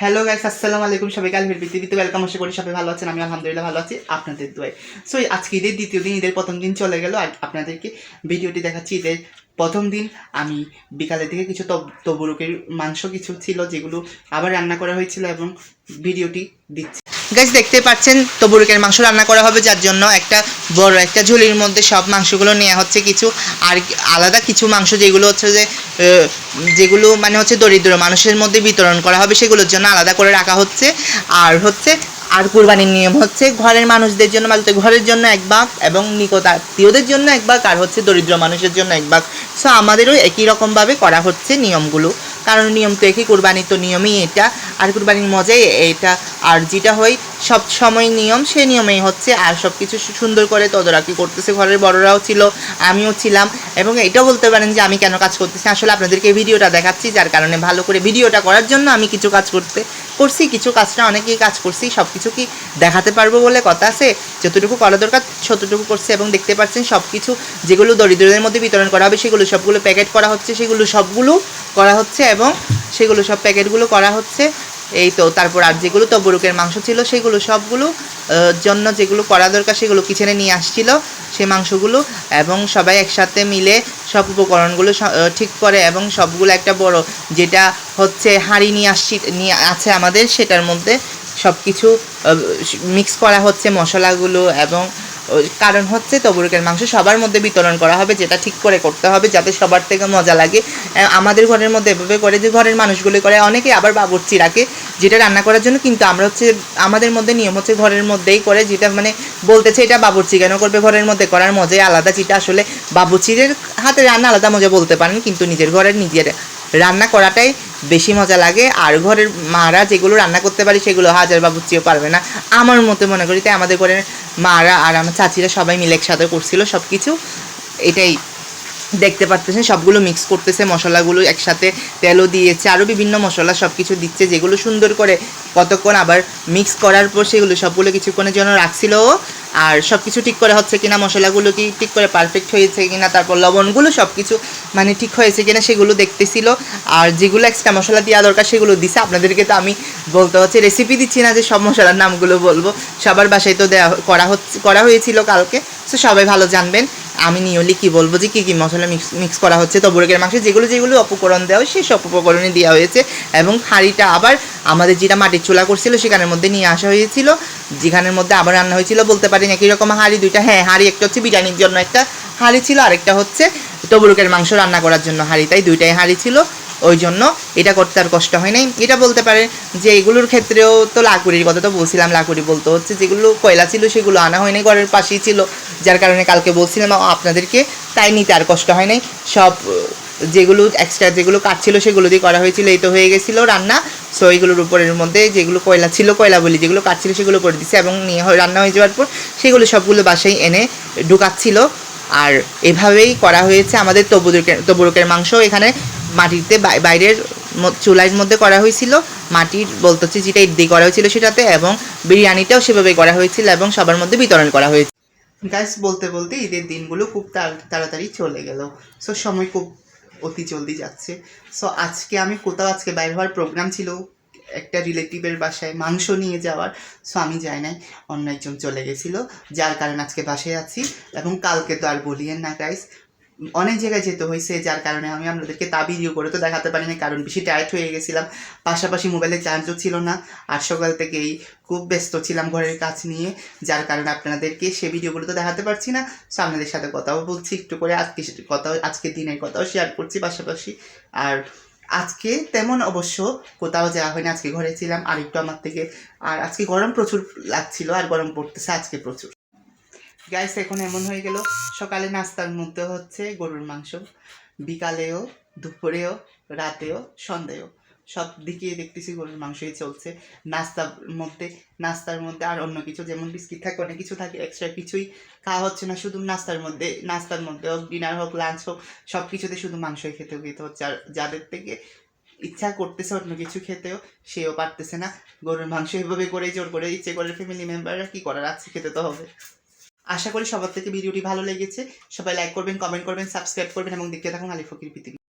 Hello guys আসসালামু আলাইকুম সবাইকে আলমির পৃথিবীতে ওয়েলকাম আশা করি সবাই ভালো আছেন আমি আলহামদুলিল্লাহ ভালো আছি, আপনাদের দোয়ায়। সো আজকে ঈদের দ্বিতীয় দিন, ঈদের প্রথম দিন চলে গেল আপনাদেরকে ভিডিওটি দেখাচ্ছি, ঈদের প্রথম দিন। আমি বিকালের দিকে কিছু তব- তবুরুকের মাংস কিছু ছিল, যেগুলো আবার রান্না করা হয়েছিল এবং ভিডিওটি দিচ্ছি। গাইস দেখতে পাচ্ছেন তবুরুকের মাংস রান্না করা হবে, যার জন্য একটা বড় একটা ঝুলির মধ্যে সব মাংসগুলো নেওয়া হচ্ছে কিছু। আর আলাদা কিছু মাংস যেগুলো হচ্ছে যে যেগুলো মানে হচ্ছে দরিদ্র মানুষের মধ্যে বিতরণ করা হবে, সেগুলোর জন্য আলাদা করে রাখা হচ্ছে। আর হচ্ছে, আর কুরবানির নিয়ম হচ্ছে, ঘরের মানুষদের জন্য মানে ঘরের জন্য এক ভাগ এবং নিকট আত্মীয়দের জন্য এক ভাগ, আর হচ্ছে দরিদ্র মানুষের জন্য এক ভাগ। সো আমাদেরও একই রকমভাবে করা হচ্ছে নিয়মগুলো। কারণ নিয়ম তো একই কুরবানির তো নিয়মই এটা। আর কুরবানির মজাই এটা আর যেটা হয়, সব সময় নিয়ম, সে নিয়মেই হচ্ছে। আর সব কিছু সুন্দর করে তদারকি করতেছে। ঘরের বড়রাও ছিল, আমিও ছিলাম। এবং এটাও বলতে পারেন যে, আমি কেন কাজ করতেছি? আসলে আপনাদেরকে ভিডিওটা দেখাচ্ছি, যার কারণে ভালো করে ভিডিওটা করার জন্য আমি কিছু কাজ করতে করছি, কিছু কাজটা অনেকেই কাজ করছি সব কিছু কি দেখাতে পারব বলে কথা আছে, যতটুকু করা দরকার ততটুকু করছে এবং দেখতে পাচ্ছেন সব কিছু যেগুলো দরিদ্রদের মধ্যে বিতরণ করা হবে, সেগুলো সবগুলো প্যাকেট করা হচ্ছে, সেগুলো সবগুলো করা হচ্ছে এবং সেগুলো সব প্যাকেটগুলো করা হচ্ছে। এই তো তারপর আর যেগুলো তো তবরুকের মাংস ছিল, সেগুলো সবগুলো জন্য যেগুলো করা দরকার সেগুলো কিচেনে নিয়ে আসছিল, সে মাংসগুলো, এবং সবাই একসাথে মিলে সব উপকরণগুলো ঠিক করে, এবং সবগুলো একটা বড় যেটা হচ্ছে হাঁড়ি নিয়ে আসছি, নিয়ে আছে আমাদের, সেটার মধ্যে সব কিছু মিক্স করা হচ্ছে মশলাগুলো, এবং কারণ হচ্ছে তবুরকের মাংস সবার মধ্যে বিতরণ করা হবে, যেটা ঠিক করে করতে হবে, যাতে সবার থেকে মজা লাগে। আমাদের ঘরের মধ্যে এভাবে করে যে ঘরের মানুষগুলো করে অনেকে আবার বাবুর্চি রাখে যেটা রান্না করার জন্য, কিন্তু আমরা হচ্ছে আমাদের মধ্যে নিয়ম হচ্ছে ঘরের মধ্যেই করে, যেটা মানে বলতেছে এটা বাবুর্চি কেন করবে, ঘরের মধ্যে করার মজাই আলাদা, যেটা আসলে বাবুর্চিদের হাতে রান্না আলাদা মজা বলতে পারেন, কিন্তু নিজের ঘরের নিজের রান্না করাটাই বেশি মজা লাগে। আর ঘরের মারা যেগুলো রান্না করতে পারে, সেগুলো হাজার বাবুর্চিও পারবে না। আমার মতে মনে করি তাই আমাদের ঘরের মারা আর আমার চাচিরা সবাই মিলে একসাথে করছিল সব কিছু এটাই দেখতে পারতেছেন, সবগুলো মিক্স করতেছে, মশলাগুলো একসাথে তেলও দিয়েছে, আরও বিভিন্ন মশলা সব কিছু দিচ্ছে, যেগুলো সুন্দর করে কতক্ষণ আবার মিক্স করার পর সেগুলো সবগুলো কিছুক্ষণের জন্য রাখছিল। আর সব কিছু ঠিক করে হচ্ছে কিনা, মশলাগুলো কি ঠিক করে পারফেক্ট হয়েছে কিনা, তারপর লবণগুলো সব কিছু মানে ঠিক হয়েছে কিনা সেগুলো দেখতেছিল। আর যেগুলো এক্সট্রা মশলা দেওয়া দরকার সেগুলো দিছে। আপনাদেরকে তো আমি বলতে হচ্ছে রেসিপি দিচ্ছি না যে সব মশলার নামগুলো বলব। সবার বাসায় তো দেওয়া করা হচ্ছে, করা হয়েছিল কালকে। তো সবাই ভালো জানবেন। আমি নিয়লি কি বলব যে কী কী মশলা মিক্স মিক্স করা হচ্ছে? তবরকের মাংসে, যেগুলো যেগুলো উপকরণ দেওয়া হয় সেই সব উপকরণে দেওয়া হয়েছে। এবং হাঁড়িটা আবার আমাদের যেটা মাটির চুলা করছিল, সেখানের মধ্যে নিয়ে আসা হয়েছিল। যেখানের মধ্যে আবার রান্না হয়েছিল, বলতে পারেন একই রকম হাঁড়ি দুইটা। হ্যাঁ হাঁড়ি একটা হচ্ছে বিরিয়ানির জন্য একটা হাঁড়ি ছিল, আরেকটা হচ্ছে তবরকের মাংস রান্না করার জন্য হাঁড়ি। তাই দুইটাই হাঁড়ি ছিল, ওই জন্য এটা করতে আর কষ্ট হয় নাই। এটা বলতে পারেন যে এগুলোর ক্ষেত্রেও তো লাকুড়ির কথা তো বলছিলাম, লাকুড়ি বলতে হচ্ছে যেগুলো কয়লা ছিল, সেগুলো আনা হয়নি ঘরের পাশেই ছিল। যার কারণে কালকে বলছিলাম আপনাদেরকে তাই নিতে আর কষ্ট হয় নাই। সব যেগুলো এক্সট্রা যেগুলো কাঠ ছিল সেগুলো দিয়ে করা হয়েছিল, এই তো হয়ে গেছিল রান্না। সো এইগুলোর উপরের মধ্যে যেগুলো কয়লা ছিল, কয়লা বলি, যেগুলো কাঠ ছিল সেগুলো করে দিচ্ছে এবং নিয়ে রান্না হয়ে যাওয়ার পর সেগুলো সবগুলো বাসায় এনে ঢুকাচ্ছিল। আর এভাবেই করা হয়েছে আমাদের তবুরকের তবুরুকের মাংস। এখানে মাটিতে বাইরের চুলার মধ্যে করা হয়েছিল। মাটির বলতে হচ্ছে যেটা ইডলি করা হয়েছিল সেটাতে এবং বিরিয়ানিটাও সেভাবেই করা হয়েছিল এবং সবার মধ্যে বিতরণ করা হয়েছে। গাইস বলতে বলতে ঈদের দিনগুলো খুব তাড়- তাড়াতাড়ি চলে গেল। সো সময় খুব অতি জলদি যাচ্ছে। সো আজকে আমি কোথাও, আজকে বাইরে হওয়ার প্রোগ্রাম ছিল একটা রিলেটিভের বাসায় মাংস নিয়ে যাওয়ার। সো আমি যাই নাই, অন্য একজন চলে গেছিল। যার কারণে আজকে বাসায় আছি এবং কালকে তো আর বলিয়েন না গাইস অনেক জায়গায় যেতে হয়েছে, যার কারণে আমি আপনাদেরকে তা ভিডিও করে তো দেখাতে পারিনি, কারণ বেশি টায়ার্ড হয়ে গেছিলাম। পাশাপাশি মোবাইলে চার্জও ছিল না, আর সকাল থেকেই খুব ব্যস্ত ছিলাম ঘরের কাজ নিয়ে, যার কারণে আপনাদেরকে সে ভিডিওগুলো তো দেখাতে পারছি না। সো আপনাদের সাথে কথাও বলছি, একটু করে আজকে সে- কথাও, আজকে দিনের কথাও শেয়ার করছি পাশাপাশি। আর আজকে তেমন অবশ্য কোথাও যাওয়া হয়নি, আজকে ঘরে ছিলাম, আর একটু আমার থেকে আর আজকে গরম প্রচুর লাগছিল, আর গরম পড়তেছে আজকে প্রচুর। গাইস এখন এমন হয়ে গেল, সকালে নাস্তার মধ্যে হচ্ছে গরুর মাংস। বিকালেও, দুপুরেও, রাতেও সন্ধ্যায়ও সব দিকে দেখতেছি গরুর মাংসই চলছে। নাস্তার মধ্যে নাস্তার মধ্যে আর অন্য কিছু, যেমন বিস্কিট থাকে, অনেক কিছু থাকে এক্সট্রা কিছুই খাওয়া হচ্ছে না। শুধু নাস্তার মধ্যে নাস্তার মধ্যে হোক ডিনার হোক লাঞ্চ হোক, সব কিছুতে শুধু মাংসই খেতে খেতে হচ্ছে। আর যাদের থেকে ইচ্ছা করতেছে অন্য কিছু খেতেও, সেও পারতেছে না। গরুর মাংস এভাবে করে জোর করে ইচ্ছে করে ফ্যামিলি মেম্বাররা কি করার? আছে খেতে তো হবে। আশা করি সবার থেকে ভিডিওটি ভালো লেগেছে। সবাই লাইক করবেন কমেন্ট করবেন সাবস্ক্রাইব করবেন এবং দেখতে থাকুন আলী ফকির পৃথিবী